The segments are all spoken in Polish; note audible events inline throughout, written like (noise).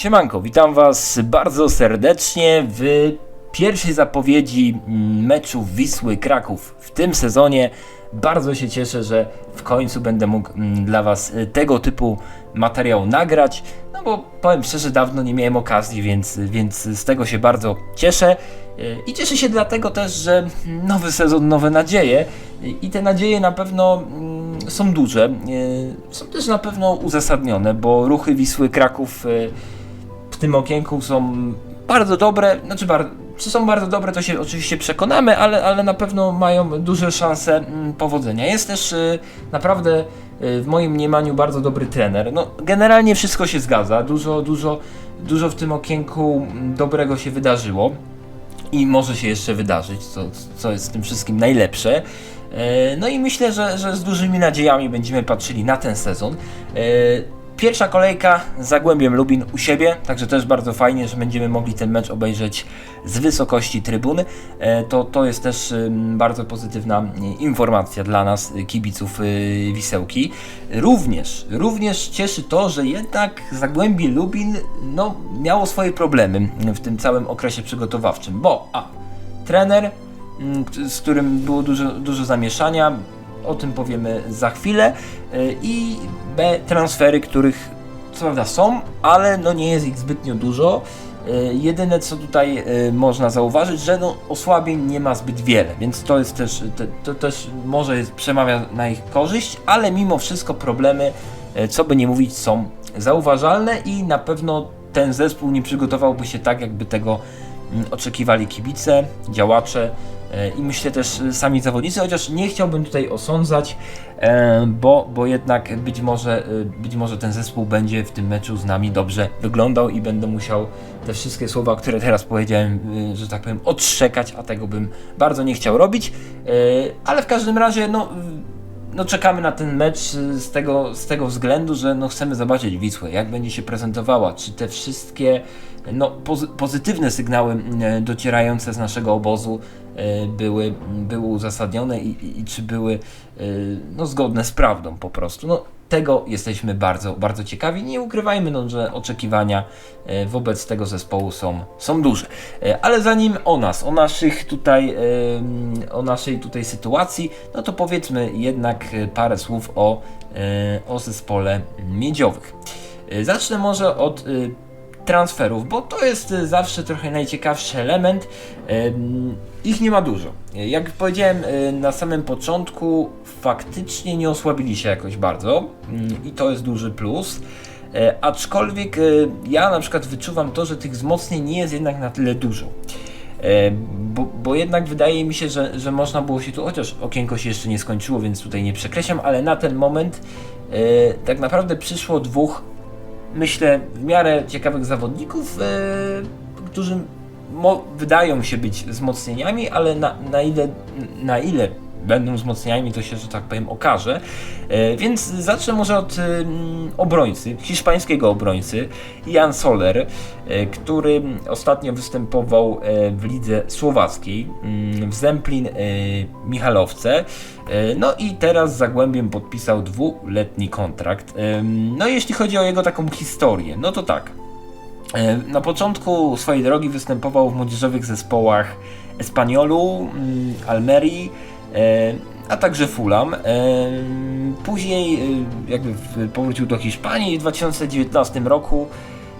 Siemanko, witam Was bardzo serdecznie w pierwszej zapowiedzi meczu Wisły Kraków w tym sezonie. Bardzo się cieszę, że w końcu będę mógł mm, dla Was y, tego typu materiał nagrać. No bo powiem szczerze, dawno nie miałem okazji, więc, więc z tego się bardzo cieszę. Y, I cieszę się dlatego też, że nowy sezon, nowe nadzieje. I te nadzieje na pewno mm, są duże. Y, Są też na pewno uzasadnione, bo ruchy Wisły Kraków tym okienku są bardzo dobre, znaczy bar- czy są bardzo dobre, to się oczywiście przekonamy, ale, ale na pewno mają duże szanse mm, powodzenia. Jest też y, naprawdę y, w moim mniemaniu bardzo dobry trener. No, generalnie wszystko się zgadza, dużo, dużo, dużo w tym okienku mm, dobrego się wydarzyło i może się jeszcze wydarzyć, co, co jest w tym wszystkim najlepsze. E, No i myślę, że, że z dużymi nadziejami będziemy patrzyli na ten sezon. Pierwsza kolejka z Zagłębiem Lubin u siebie, także też bardzo fajnie, że będziemy mogli ten mecz obejrzeć z wysokości trybuny. E, To, to jest też bardzo pozytywna y, informacja dla nas, y, kibiców y, Wisełki. Również, również cieszy to, że jednak Zagłębie Lubin no, miało swoje problemy w tym całym okresie przygotowawczym, bo a, trener, mm, z którym było dużo, dużo zamieszania, o tym powiemy za chwilę, y, i B, transfery, których co prawda są, ale no nie jest ich zbytnio dużo. Y, Jedyne co tutaj y, można zauważyć, że no osłabień nie ma zbyt wiele, więc to jest też, to, to też może jest, przemawia na ich korzyść, ale mimo wszystko problemy, co by nie mówić, są zauważalne i na pewno ten zespół nie przygotowałby się tak, jakby tego mm, oczekiwali kibice, działacze e, i myślę też e, sami zawodnicy, chociaż nie chciałbym tutaj osądzać, e, bo, bo jednak być może, e, być może ten zespół będzie w tym meczu z nami dobrze wyglądał i będę musiał te wszystkie słowa, które teraz powiedziałem, e, że tak powiem, odszczekać, a tego bym bardzo nie chciał robić, E, ale w każdym razie, no no czekamy na ten mecz z tego, z tego względu, że no chcemy zobaczyć Wisłę, jak będzie się prezentowała, czy te wszystkie no, pozy pozytywne sygnały docierające z naszego obozu były, były uzasadnione i, i, czy były y, no, zgodne z prawdą po prostu. No, tego jesteśmy bardzo, bardzo ciekawi. Nie ukrywajmy, no, że oczekiwania e, wobec tego zespołu są, są duże. E, Ale zanim o nas, o naszych tutaj, em, o naszej tutaj sytuacji, no to powiedzmy jednak e, parę słów o, e, o zespole miedziowych. E, Zacznę może od e, transferów, bo to jest e, zawsze trochę najciekawszy element. Em, Ich nie ma dużo. Jak powiedziałem e, na samym początku, faktycznie nie osłabili się jakoś bardzo mm, i to jest duży plus. E, Aczkolwiek e, ja na przykład wyczuwam to, że tych wzmocnień nie jest jednak na tyle dużo. E, Bo, bo jednak wydaje mi się, że, że można było się tu, chociaż okienko się jeszcze nie skończyło, więc tutaj nie przekreślam, ale na ten moment e, tak naprawdę przyszło dwóch myślę, w miarę ciekawych zawodników, e, którzy wydają się być wzmocnieniami, ale na, na, ile, na ile będą wzmocnieniami, to się, że tak powiem, okaże. E, więc zacznę może od obrońcy, hiszpańskiego obrońcy, Jan Soler, e, który ostatnio występował e, w lidze słowackiej, mm, w Zemplin Michalowce. No i teraz z Zagłębiem podpisał dwuletni kontrakt. No jeśli chodzi o jego taką historię, no to tak. Na początku swojej drogi występował w młodzieżowych zespołach Espaniolu, mm, Almerii, a także Fulham. E, Później e, jakby powrócił do Hiszpanii w 2019 roku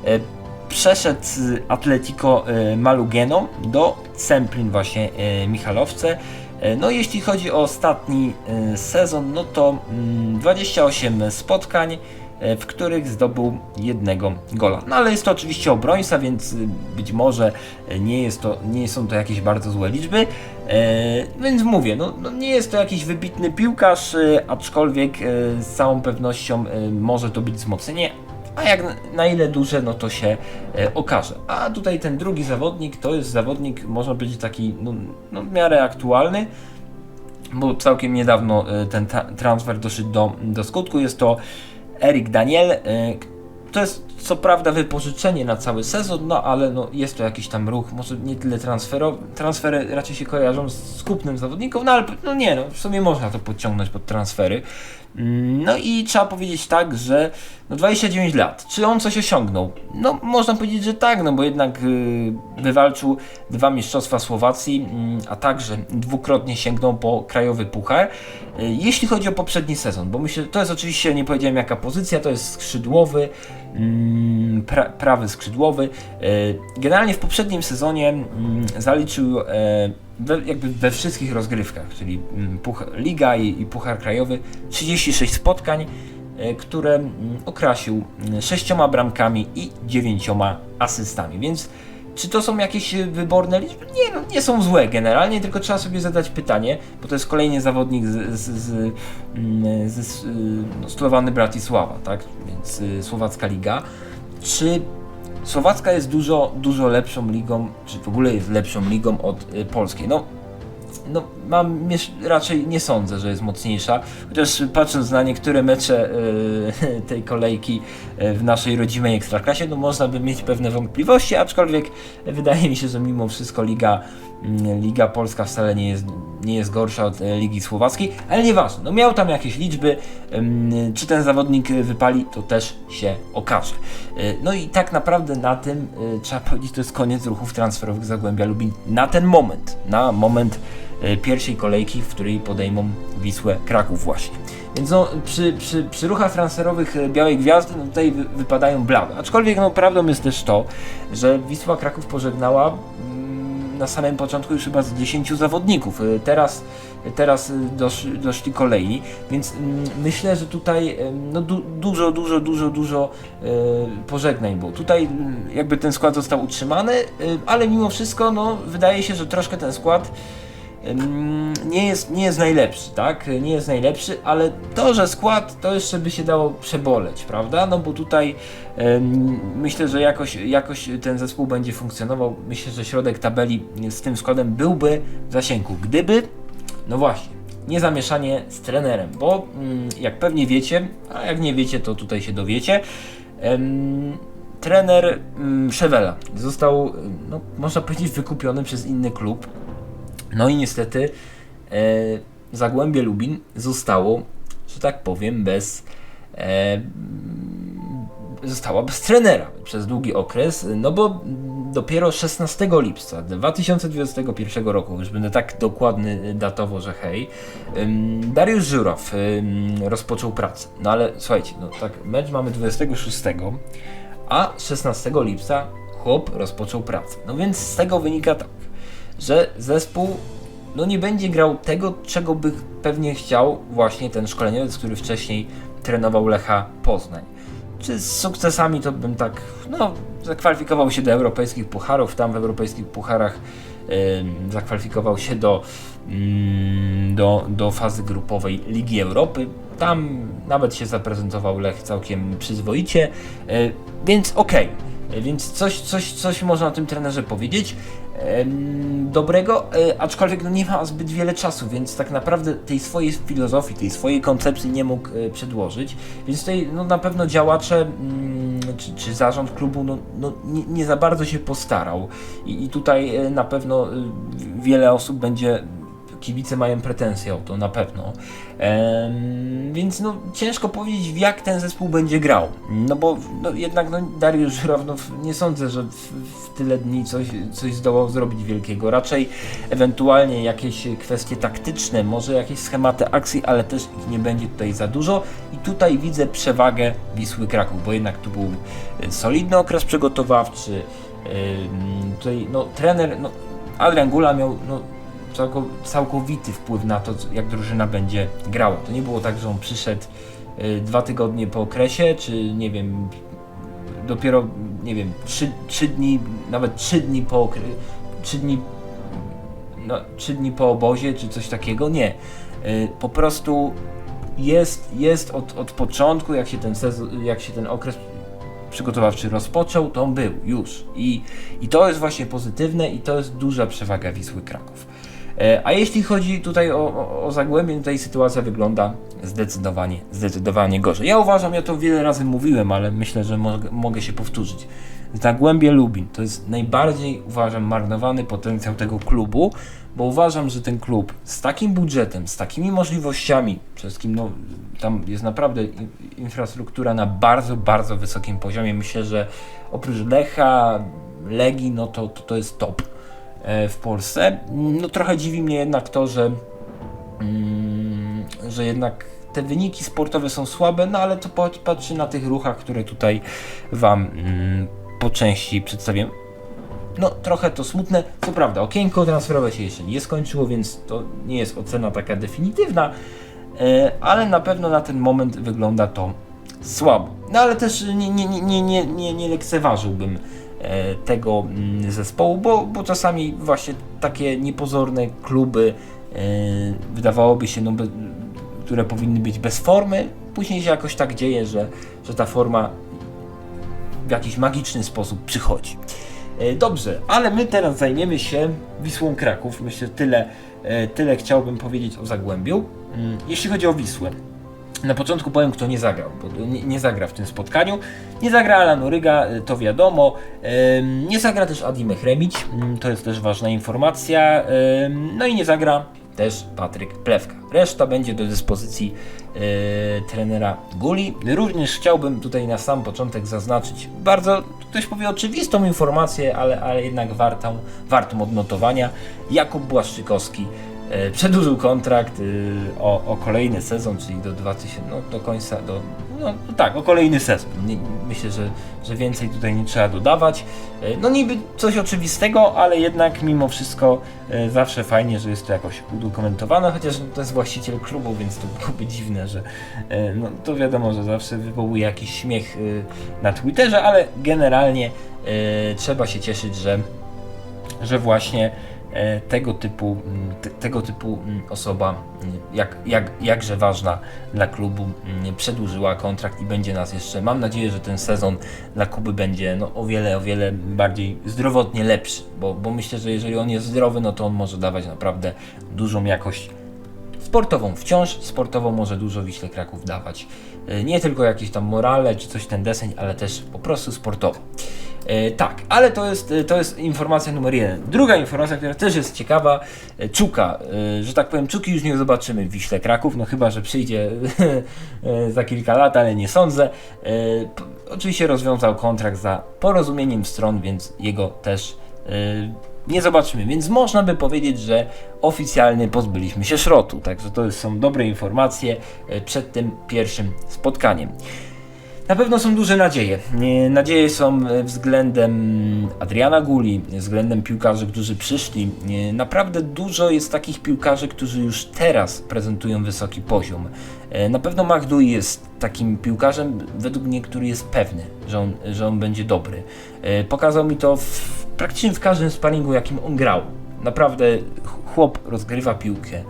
e, przeszedł z Atletico e, Malugeno do Semplin właśnie e, Michalowce. E, No jeśli chodzi o ostatni e, sezon, no to mm, 28 spotkań, e, w których zdobył jednego gola. No ale jest to oczywiście obrońca, więc y, być może e, nie, jest to, nie są to jakieś bardzo złe liczby. E, więc mówię, no, no nie jest to jakiś wybitny piłkarz, e, aczkolwiek e, z całą pewnością e, może to być wzmocnienie, a jak na- ile duże, no to się e, okaże. A tutaj ten drugi zawodnik to jest zawodnik, można powiedzieć, taki no, no w miarę aktualny, bo całkiem niedawno e, ten transfer doszedł do, do skutku. Jest to Erik Daniel. e, To jest co prawda wypożyczenie na cały sezon, no ale no, jest to jakiś tam ruch, może nie tyle transferowy, transfery raczej się kojarzą z kupnem zawodników, no ale no nie, no w sumie można to podciągnąć pod transfery. Mm, No i trzeba powiedzieć tak, że no 29 lat. Czy on coś osiągnął? No można powiedzieć, że tak, no bo jednak y, wywalczył dwa mistrzostwa Słowacji, mm, a także dwukrotnie sięgnął po krajowy puchar. Y, Jeśli chodzi o poprzedni sezon, bo myślę, to jest oczywiście, nie powiedziałem jaka pozycja, to jest skrzydłowy, pra, prawy skrzydłowy. Y, Generalnie w poprzednim sezonie mm, zaliczył e, jakby we wszystkich rozgrywkach, czyli mm, puch, Liga i, i Puchar Krajowy, 36 spotkań, e, które mm, okrasił mm, sześcioma bramkami i dziewięcioma asystami, więc czy to są jakieś e, wyborne liczby? Nie, no, nie są złe generalnie, tylko trzeba sobie zadać pytanie, bo to jest kolejny zawodnik z, z, z, mm, z, z no, Bratisława, tak? Więc y, słowacka liga. Czy Słowacka jest dużo, dużo lepszą ligą, czy w ogóle jest lepszą ligą od y, polskiej. No, no mam, raczej nie sądzę, że jest mocniejsza, chociaż patrząc na niektóre mecze y, (laughs) tej kolejki y, w naszej rodzimej ekstraklasie, no można by mieć pewne wątpliwości, aczkolwiek wydaje mi się, że mimo wszystko liga, liga polska wcale nie jest, nie jest gorsza od e, ligi słowackiej, ale nieważne, no miał tam jakieś liczby, czy ten zawodnik wypali, to też się okaże. Y, No i tak naprawdę na tym y, trzeba powiedzieć, to jest koniec ruchów transferowych Zagłębia Lubin na ten moment, na moment pierwszej kolejki, w której podejmą Wisłę Kraków właśnie. Więc no, przy, przy, przy ruchach transferowych Białej Gwiazdy no, tutaj wy, wypadają blade. Aczkolwiek no, prawdą jest też to, że Wisła Kraków pożegnała mm, na samym początku już chyba z 10 zawodników. Y, Teraz, teraz y, dosz, doszli kolejni, więc mm, myślę, że tutaj em, no, du, dużo, dużo, dużo, dużo pożegnań było. Tutaj mm, jakby ten skład został utrzymany, y, ale mimo wszystko no, wydaje się, że troszkę ten skład nie jest, nie jest najlepszy, tak? Nie jest najlepszy, ale to, że skład, to jeszcze by się dało przeboleć, prawda? No bo tutaj ym, myślę, że jakoś, jakoś ten zespół będzie funkcjonował. Myślę, że środek tabeli z tym składem byłby w zasięgu. Gdyby, no właśnie, nie zamieszanie z trenerem, bo ym, jak pewnie wiecie, a jak nie wiecie, to tutaj się dowiecie. Ym, trener ym, Szewela został, no, można powiedzieć, wykupiony przez inny klub. No i niestety e, Zagłębie Lubin zostało, że tak powiem, bez. E, została bez trenera przez długi okres, no bo dopiero 16 lipca 2021 roku, już będę tak dokładny datowo, że hej, Dariusz Żurow ym, rozpoczął pracę. No ale słuchajcie, no tak, mecz mamy 26, a 16 lipca chłop rozpoczął pracę. No więc z tego wynika tak, że zespół no nie będzie grał tego, czego by pewnie chciał właśnie ten szkoleniowiec, który wcześniej trenował Lecha Poznań. Czy z sukcesami to bym tak, no, zakwalifikował się do europejskich pucharów, tam w europejskich pucharach ym, zakwalifikował się do, ym, do, do fazy grupowej Ligi Europy. Tam nawet się zaprezentował Lech całkiem przyzwoicie, y, więc okej. Więc coś, coś, coś można o tym trenerze powiedzieć dobrego, e, aczkolwiek no nie ma zbyt wiele czasu, więc tak naprawdę tej swojej filozofii, tej swojej koncepcji nie mógł e, przedłożyć, więc tutaj no, na pewno działacze mm, czy, czy zarząd klubu no, no, nie, nie za bardzo się postarał. I, i tutaj e, na pewno wiele osób będzie kibice mają pretensje o to na pewno. Em, więc no, ciężko powiedzieć, jak ten zespół będzie grał. No bo no, jednak no, Dariusz Żurawnow nie sądzę, że w, w tyle dni coś, coś zdołał zrobić wielkiego. Raczej ewentualnie jakieś kwestie taktyczne, może jakieś schematy akcji, ale też ich nie będzie tutaj za dużo. I tutaj widzę przewagę Wisły Kraków, bo jednak tu był e, solidny okres przygotowawczy. Ym, Tutaj no, trener, no, Adrian Gula miał no, całkowity wpływ na to, jak drużyna będzie grała. To nie było tak, że on przyszedł y, dwa tygodnie po okresie, czy nie wiem, dopiero, nie wiem, trzy, trzy dni, nawet trzy dni po trzy dni, no, trzy dni po obozie, czy coś takiego. Nie. Y, po prostu jest, jest od, od początku, jak się ten sezon, jak się ten okres przygotowawczy rozpoczął, to on był już. I, I to jest właśnie pozytywne i to jest duża przewaga Wisły Kraków. E, A jeśli chodzi tutaj o, o, Zagłębie, tutaj sytuacja wygląda zdecydowanie, zdecydowanie gorzej. Ja uważam, ja to wiele razy mówiłem, ale myślę, że mogę, mogę się powtórzyć. Zagłębie Lubin to jest najbardziej, uważam, marnowany potencjał tego klubu, bo uważam, że ten klub z takim budżetem, z takimi możliwościami, przede wszystkim no, tam jest naprawdę in, infrastruktura na bardzo, bardzo wysokim poziomie. Myślę, że oprócz Lecha, Legii, no to, to, to jest top w Polsce. No trochę dziwi mnie jednak to, że, mm, że jednak te wyniki sportowe są słabe, no ale to pat- patrzy na tych ruchach, które tutaj Wam mm, po części przedstawiłem. No, trochę to smutne. Co prawda, okienko transferowe się jeszcze nie skończyło, więc to nie jest ocena taka definitywna, e, ale na pewno na ten moment wygląda to słabo. No, ale też nie, nie, nie, nie, nie, nie, lekceważyłbym e, tego mm, zespołu, bo, bo czasami właśnie takie niepozorne kluby e, wydawałoby się, no, które powinny być bez formy, później się jakoś tak dzieje, że, że ta forma w jakiś magiczny sposób przychodzi. E, Dobrze, ale my teraz zajmiemy się Wisłą Kraków. Myślę, tyle, e, tyle chciałbym powiedzieć o Zagłębiu. Mm, Jeśli chodzi o Wisłę, na początku powiem, kto nie zagrał, bo nie, nie zagra w tym spotkaniu. Nie zagra Alan Uryga, e, to wiadomo. Nie zagra też Adi Mechremić, mm, to jest też ważna informacja. No i nie zagra też Patryk Plewka. Reszta będzie do dyspozycji e, trenera Guli. Również chciałbym tutaj na sam początek zaznaczyć bardzo, ktoś powie oczywistą informację, ale, ale jednak wartą, wartą odnotowania. Jakub Błaszczykowski przedłużył kontrakt e, o, o kolejny sezon, czyli do 2000, no do końca, do, no tak, o kolejny sezon. Myślę, że, że więcej tutaj nie trzeba dodawać. E, No niby coś oczywistego, ale jednak mimo wszystko e, zawsze fajnie, że jest to jakoś udokumentowane, chociaż to jest właściciel klubu, więc to byłoby dziwne, że e, no, to wiadomo, że zawsze wywołuje jakiś śmiech e, na Twitterze, ale generalnie e, trzeba się cieszyć, że że właśnie e, tego typu, mm, te, tego typu mm, osoba, mm, jak, jak, jakże ważna dla klubu, przedłużyła kontrakt i będzie nas jeszcze, mam nadzieję, że ten sezon dla Kuby będzie no, o wiele, o wiele bardziej zdrowotnie lepszy, bo, bo myślę, że jeżeli on jest zdrowy, no to on może dawać naprawdę dużą jakość sportową. Wciąż sportowo może dużo Wiśle Kraków dawać. E, Nie tylko jakieś tam morale czy coś ten deseń, ale też po prostu sportowo. E, tak, ale to jest, e, to jest informacja numer jeden. Druga informacja, która też jest ciekawa, e, Czuka, że tak powiem, Czuki już nie zobaczymy w Wiśle Kraków, no chyba, że przyjdzie (laughs) za kilka lat, ale nie sądzę. Oczywiście rozwiązał kontrakt za porozumieniem stron, więc jego też nie zobaczymy. Więc można by powiedzieć, że oficjalnie pozbyliśmy się szrotu. Także to są dobre informacje przed tym pierwszym spotkaniem. Na pewno są duże nadzieje. Nadzieje są e, względem Adriana Guli, względem piłkarzy, którzy przyszli. Naprawdę dużo jest takich piłkarzy, którzy już teraz prezentują wysoki poziom. E, Na pewno Magdui jest takim piłkarzem, według mnie, który jest pewny, że on, że on będzie dobry. E, Pokazał mi to w, praktycznie w każdym sparingu, jakim on grał. Naprawdę ch- chłop rozgrywa piłkę.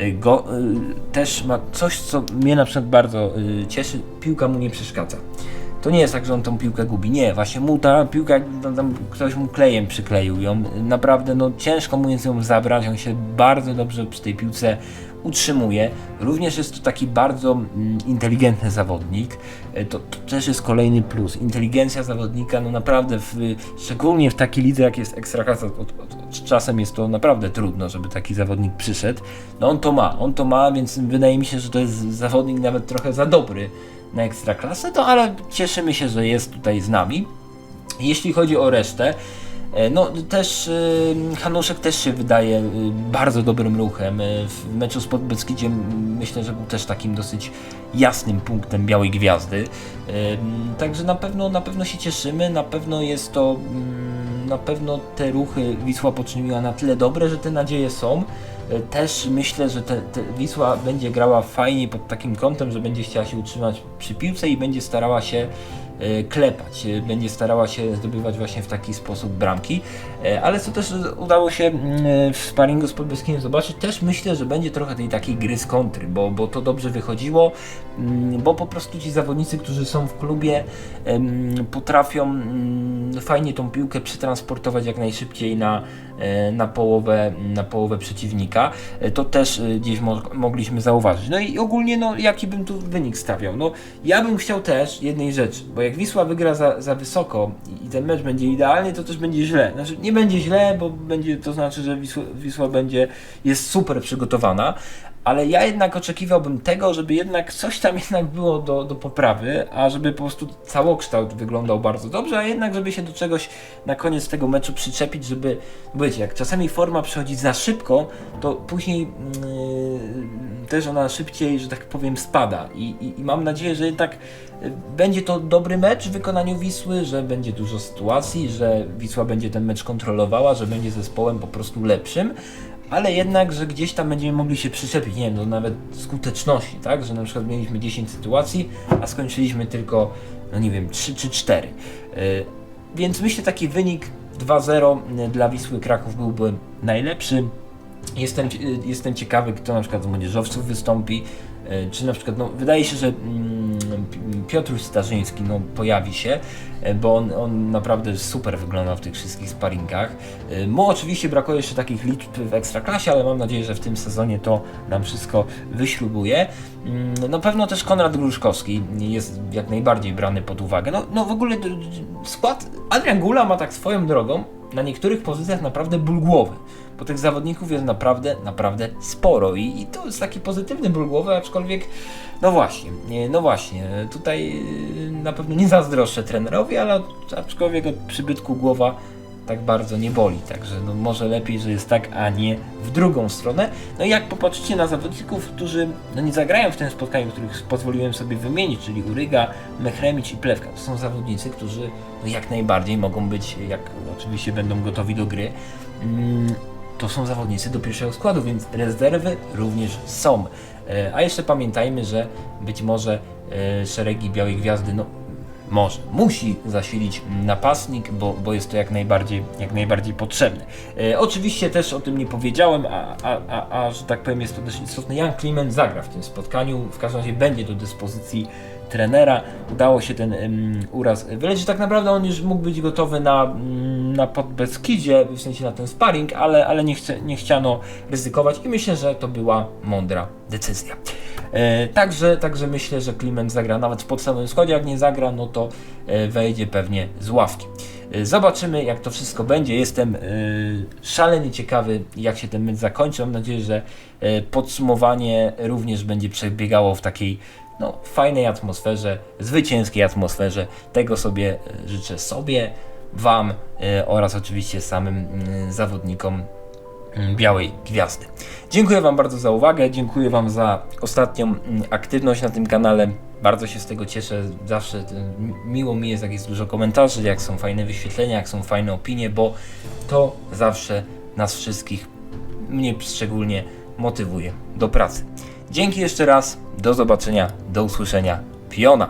Y, Go, y, też ma coś, co mnie na przykład bardzo y, cieszy, piłka mu nie przeszkadza. To nie jest tak, że on tą piłkę gubi. Nie, właśnie mu ta piłka, tam, tam ktoś mu klejem przykleił ją. Naprawdę, no ciężko mu jest ją zabrać. On się bardzo dobrze przy tej piłce utrzymuje. Również jest to taki bardzo mm, inteligentny zawodnik. E, To, to też jest kolejny plus. Inteligencja zawodnika, no naprawdę, w, szczególnie w takiej lidze jak jest Ekstraklasa, czasem jest to naprawdę trudno, żeby taki zawodnik przyszedł. No on to ma, on to ma, więc wydaje mi się, że to jest zawodnik nawet trochę za dobry na Ekstraklasę, to ale cieszymy się, że jest tutaj z nami. Jeśli chodzi o resztę, no też Hanuszek też się wydaje y, bardzo dobrym ruchem. Y, W meczu z Podbeskidziem mm, myślę, że był też takim dosyć jasnym punktem Białej Gwiazdy. Y, Także na pewno, na pewno się cieszymy, na pewno jest to, mm, na pewno te ruchy Wisła poczyniła na tyle dobre, że te nadzieje są. Też myślę, że te, te Wisła będzie grała fajnie pod takim kątem, że będzie chciała się utrzymać przy piłce i będzie starała się e, klepać, e, będzie starała się zdobywać właśnie w taki sposób bramki, E, ale co też udało się mm, e, w sparingu z Podbeskinem zobaczyć, też myślę, że będzie trochę tej takiej gry z kontry, bo, bo to dobrze wychodziło, mm, bo po prostu ci zawodnicy, którzy są w klubie potrafią mm, fajnie tą piłkę przetransportować jak najszybciej na, e, na połowę, na połowę przeciwnika. E, To też e, gdzieś mo mogliśmy zauważyć. No i ogólnie, no jaki bym tu wynik stawiał? No ja bym chciał też jednej rzeczy, bo jak Wisła wygra za, za wysoko i ten mecz będzie idealny, to też będzie źle. Znaczy nie będzie źle, bo będzie to znaczy, że Wisła, Wisła będzie, jest super przygotowana, ale ja jednak oczekiwałbym tego, żeby jednak coś tam jednak było do, do poprawy, a żeby po prostu całokształt wyglądał bardzo dobrze, a jednak żeby się do czegoś na koniec tego meczu przyczepić, żeby, wiecie, jak czasami forma przychodzi za szybko, to później yy, też ona szybciej, że tak powiem, spada. I, i, i mam nadzieję, że jednak y, będzie to dobry mecz w wykonaniu Wisły, że będzie dużo sytuacji, że Wisła będzie ten mecz kontrolowała, że będzie zespołem po prostu lepszym, ale jednak, że gdzieś tam będziemy mogli się przyczepić, nie wiem, do nawet skuteczności, tak? Że na przykład mieliśmy 10 sytuacji, a skończyliśmy tylko, no nie wiem, 3 czy 4. Yy, więc myślę, taki wynik 2-0 dla Wisły Kraków byłby najlepszy. Jestem, jestem ciekawy, kto na przykład z młodzieżowców wystąpi. E, Czy na przykład, no, wydaje się, że mm, Piotr Starzyński no, pojawi się, e, bo on, on naprawdę super wygląda w tych wszystkich sparingach. E, Mu oczywiście brakuje jeszcze takich liczb w ekstraklasie, ale mam nadzieję, że w tym sezonie to nam wszystko wyśrubuje. Mm, Na pewno też Konrad Gruszkowski jest jak najbardziej brany pod uwagę. No, no w ogóle skład Adrian Gula ma tak swoją drogą na niektórych pozycjach naprawdę ból głowy. Bo tych zawodników jest naprawdę, naprawdę sporo i, i to jest taki pozytywny ból głowy, aczkolwiek no właśnie, nie, no właśnie, tutaj yy, na pewno nie zazdroszczę trenerowi, ale aczkolwiek od przybytku głowa tak bardzo nie boli, także no może lepiej, że jest tak, a nie w drugą stronę. No i jak popatrzycie na zawodników, którzy no nie zagrają w tym spotkaniu, których pozwoliłem sobie wymienić, czyli Uryga, Mechremicz i Plewka, to są zawodnicy, którzy no jak najbardziej mogą być, jak oczywiście będą gotowi do gry, mm, to są zawodnicy do pierwszego składu, więc rezerwy również są. E, A jeszcze pamiętajmy, że być może e, szeregi Białej Gwiazdy, no może, musi zasilić napastnik, bo, bo jest to jak najbardziej, jak najbardziej potrzebne. E, oczywiście też o tym nie powiedziałem, a, a, a, a że tak powiem jest to też istotne, Jan Kliment zagra w tym spotkaniu, w każdym razie będzie do dyspozycji trenera. Udało się ten em, uraz wyleczyć. Tak naprawdę on już mógł być gotowy na, mm, na Podbeskidzie, w sensie na ten sparring, ale, ale nie, chce, nie chciano ryzykować i myślę, że to była mądra decyzja. E, także, także myślę, że Kliment zagra nawet w podstawowym składzie. Jak nie zagra, no to e, wejdzie pewnie z ławki. E, Zobaczymy, jak to wszystko będzie. Jestem szalenie ciekawy, jak się ten mecz zakończy. Mam nadzieję, że podsumowanie również będzie przebiegało w takiej no, fajnej atmosferze, zwycięskiej atmosferze. Tego sobie życzę sobie, Wam oraz oczywiście samym mm, zawodnikom Białej Gwiazdy. Dziękuję Wam bardzo za uwagę, dziękuję Wam za ostatnią mm, aktywność na tym kanale. Bardzo się z tego cieszę, zawsze y, miło mi jest, jak jest dużo komentarzy, jak są fajne wyświetlenia, jak są fajne opinie, bo to zawsze nas wszystkich, mnie szczególnie, motywuje do pracy. Dzięki jeszcze raz, do zobaczenia, do usłyszenia. Piona!